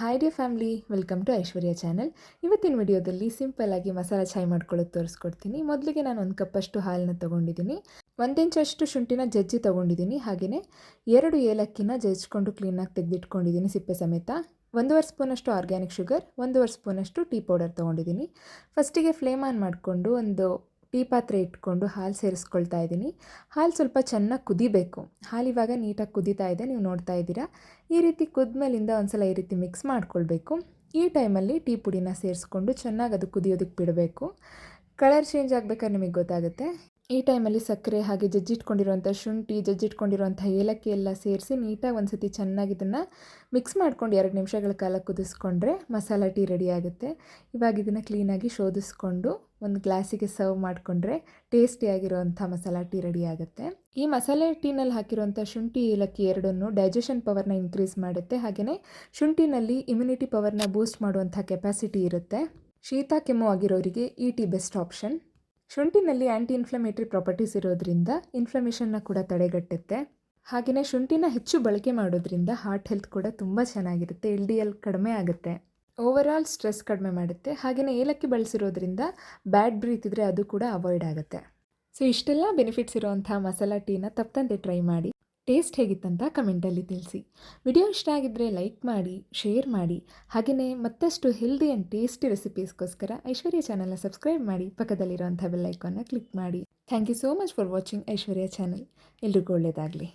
Hi dear family welcome to Aishwarya channel ಇವತ್ತಿನ ವಿಡಿಯೋದಲ್ಲಿ simple ಆಗಿ ಮಸಾಲ ಚಾಯ್ ಮಾಡ್ಕೊಳ್ಳೋದು ತೋರಿಸ್ಕೊಡ್ತೀನಿ. ಮೊದಲಿಗೆ ನಾನು ಒಂದು ಕಪ್ಪಷ್ಟು ಹಾಲನ್ನ ತೊಗೊಂಡಿದ್ದೀನಿ. ಒಂದು ಇಂಚಷ್ಟು ಶುಂಠಿನ ಜಜ್ಜಿ ತೊಗೊಂಡಿದ್ದೀನಿ. ಹಾಗೆಯೇ ಎರಡು ಏಲಕ್ಕಿನ ಜಜ್ಜಿಕೊಂಡು ಕ್ಲೀನಾಗಿ ತೆಗೆದಿಟ್ಕೊಂಡಿದ್ದೀನಿ ಸಿಪ್ಪೆ ಸಮೇತ. ಒಂದೂವರೆ ಸ್ಪೂನಷ್ಟು ಆರ್ಗ್ಯಾನಿಕ್ ಶುಗರ್ ಒಂದೂವರೆ ಸ್ಪೂನಷ್ಟು ಟೀ ಪೌಡರ್ ತೊಗೊಂಡಿದ್ದೀನಿ. ಫಸ್ಟಿಗೆ ಫ್ಲೇಮ್ ಆನ್ ಮಾಡಿಕೊಂಡು ಒಂದು ಟೀ ಪಾತ್ರೆ ಇಟ್ಕೊಂಡು ಹಾಲು ಸೇರಿಸ್ಕೊಳ್ತಾ ಇದ್ದೀನಿ. ಹಾಲು ಸ್ವಲ್ಪ ಚೆನ್ನಾಗಿ ಕುದಿಬೇಕು. ಹಾಲು ಇವಾಗ ನೀಟಾಗಿ ಕುದೀತಾ ಇದೆ, ನೀವು ನೋಡ್ತಾ ಇದ್ದೀರಾ. ಈ ರೀತಿ ಕುದ್ಮೇಲಿಂದ ಒಂದ್ಸಲ ಈ ರೀತಿ ಮಿಕ್ಸ್ ಮಾಡ್ಕೊಳ್ಬೇಕು. ಈ ಟೈಮಲ್ಲಿ ಟೀ ಪುಡಿನ ಸೇರಿಸ್ಕೊಂಡು ಚೆನ್ನಾಗಿ ಅದು ಕುದಿಯೋದಕ್ಕೆ ಬಿಡಬೇಕು. ಕಲರ್ ಚೇಂಜ್ ಆಗಬೇಕಾದ್ರೆ ನಿಮಗೆ ಗೊತ್ತಾಗುತ್ತೆ. ಈ ಟೈಮಲ್ಲಿ ಸಕ್ಕರೆ ಹಾಗೆ ಜಜ್ಜಿಟ್ಕೊಂಡಿರುವಂಥ ಶುಂಠಿ, ಜಜ್ಜಿಟ್ಕೊಂಡಿರುವಂಥ ಏಲಕ್ಕಿ ಎಲ್ಲ ಸೇರಿಸಿ ನೀಟಾಗಿ ಒಂದು ಸತಿ ಚೆನ್ನಾಗಿ ಇದನ್ನು ಮಿಕ್ಸ್ ಮಾಡ್ಕೊಂಡು ಎರಡು ನಿಮಿಷಗಳ ಕಾಲ ಕುದಿಸ್ಕೊಂಡ್ರೆ ಮಸಾಲ ಟೀ ರೆಡಿ ಆಗುತ್ತೆ. ಇವಾಗ ಇದನ್ನು ಕ್ಲೀನಾಗಿ ಶೋಧಿಸ್ಕೊಂಡು ಒಂದು ಗ್ಲಾಸಿಗೆ ಸರ್ವ್ ಮಾಡಿಕೊಂಡ್ರೆ ಟೇಸ್ಟಿಯಾಗಿರುವಂಥ ಮಸಾಲ ಟೀ ರೆಡಿ ಆಗುತ್ತೆ. ಈ ಮಸಾಲೆ ಟೀನಲ್ಲಿ ಹಾಕಿರುವಂಥ ಶುಂಠಿ, ಏಲಕ್ಕಿ ಎರಡನ್ನು ಡೈಜೆಷನ್ ಪವರ್ನ ಇನ್ಕ್ರೀಸ್ ಮಾಡುತ್ತೆ. ಹಾಗೆಯೇ ಶುಂಠಿನಲ್ಲಿ ಇಮ್ಯುನಿಟಿ ಪವರ್ನ ಬೂಸ್ಟ್ ಮಾಡುವಂಥ ಕೆಪಾಸಿಟಿ ಇರುತ್ತೆ. ಶೀತ ಕೆಮ್ಮು ಆಗಿರೋರಿಗೆ ಈ ಟೀ ಬೆಸ್ಟ್ ಆಪ್ಷನ್ ಶುಂಠಿನಲ್ಲಿ ಆ್ಯಂಟಿ ಇನ್ಫ್ಲಮೇಟ್ರಿ ಪ್ರಾಪರ್ಟೀಸ್ ಇರೋದ್ರಿಂದ ಇನ್ಫ್ಲಮೇಷನ್ನ ಕೂಡ ತಡೆಗಟ್ಟುತ್ತೆ. ಹಾಗೆಯೇ ಶುಂಠಿನ ಹೆಚ್ಚು ಬಳಕೆ ಮಾಡೋದ್ರಿಂದ ಹಾರ್ಟ್ ಹೆಲ್ತ್ ಕೂಡ ತುಂಬ ಚೆನ್ನಾಗಿರುತ್ತೆ ಎಲ್ ಡಿ ಎಲ್ ಕಡಿಮೆ ಆಗುತ್ತೆ. ಓವರಾಲ್ ಸ್ಟ್ರೆಸ್ ಕಡಿಮೆ ಮಾಡುತ್ತೆ. ಹಾಗೆಯೇ ಏಲಕ್ಕಿ ಬಳಸಿರೋದ್ರಿಂದ ಬ್ಯಾಡ್ ಬ್ರೀತ್ ಇದ್ದರೆ ಅದು ಕೂಡ ಅವಾಯ್ಡ್ ಆಗುತ್ತೆ. ಸೊ ಇಷ್ಟೆಲ್ಲ ಬೆನಿಫಿಟ್ಸ್ ಇರೋವಂಥ ಮಸಾಲ ಟೀನ ತಪ್ಪದಂತೆ ಟ್ರೈ ಮಾಡಿ. ಟೇಸ್ಟ್ ಹೇಗಿತ್ತಂತ ಕಮೆಂಟಲ್ಲಿ ತಿಳಿಸಿ. ವಿಡಿಯೋ ಇಷ್ಟ ಆಗಿದ್ದರೆ ಲೈಕ್ ಮಾಡಿ, ಶೇರ್ ಮಾಡಿ. ಹಾಗೆಯೇ ಮತ್ತಷ್ಟು ಹೆಲ್ದಿ ಆ್ಯಂಡ್ ಟೇಸ್ಟಿ ರೆಸಿಪೀಸ್ಗೋಸ್ಕರ ಐಶ್ವರ್ಯ ಚಾನಲ್ನ ಸಬ್ಸ್ಕ್ರೈಬ್ ಮಾಡಿ. ಪಕ್ಕದಲ್ಲಿರುವಂಥ ಬೆಲ್ ಐಕಾನ್ನ ಕ್ಲಿಕ್ ಮಾಡಿ. Thank you so much for watching Aishwarya channel. ಎಲ್ರಿಗೂ ಒಳ್ಳೆಯದಾಗಲಿ.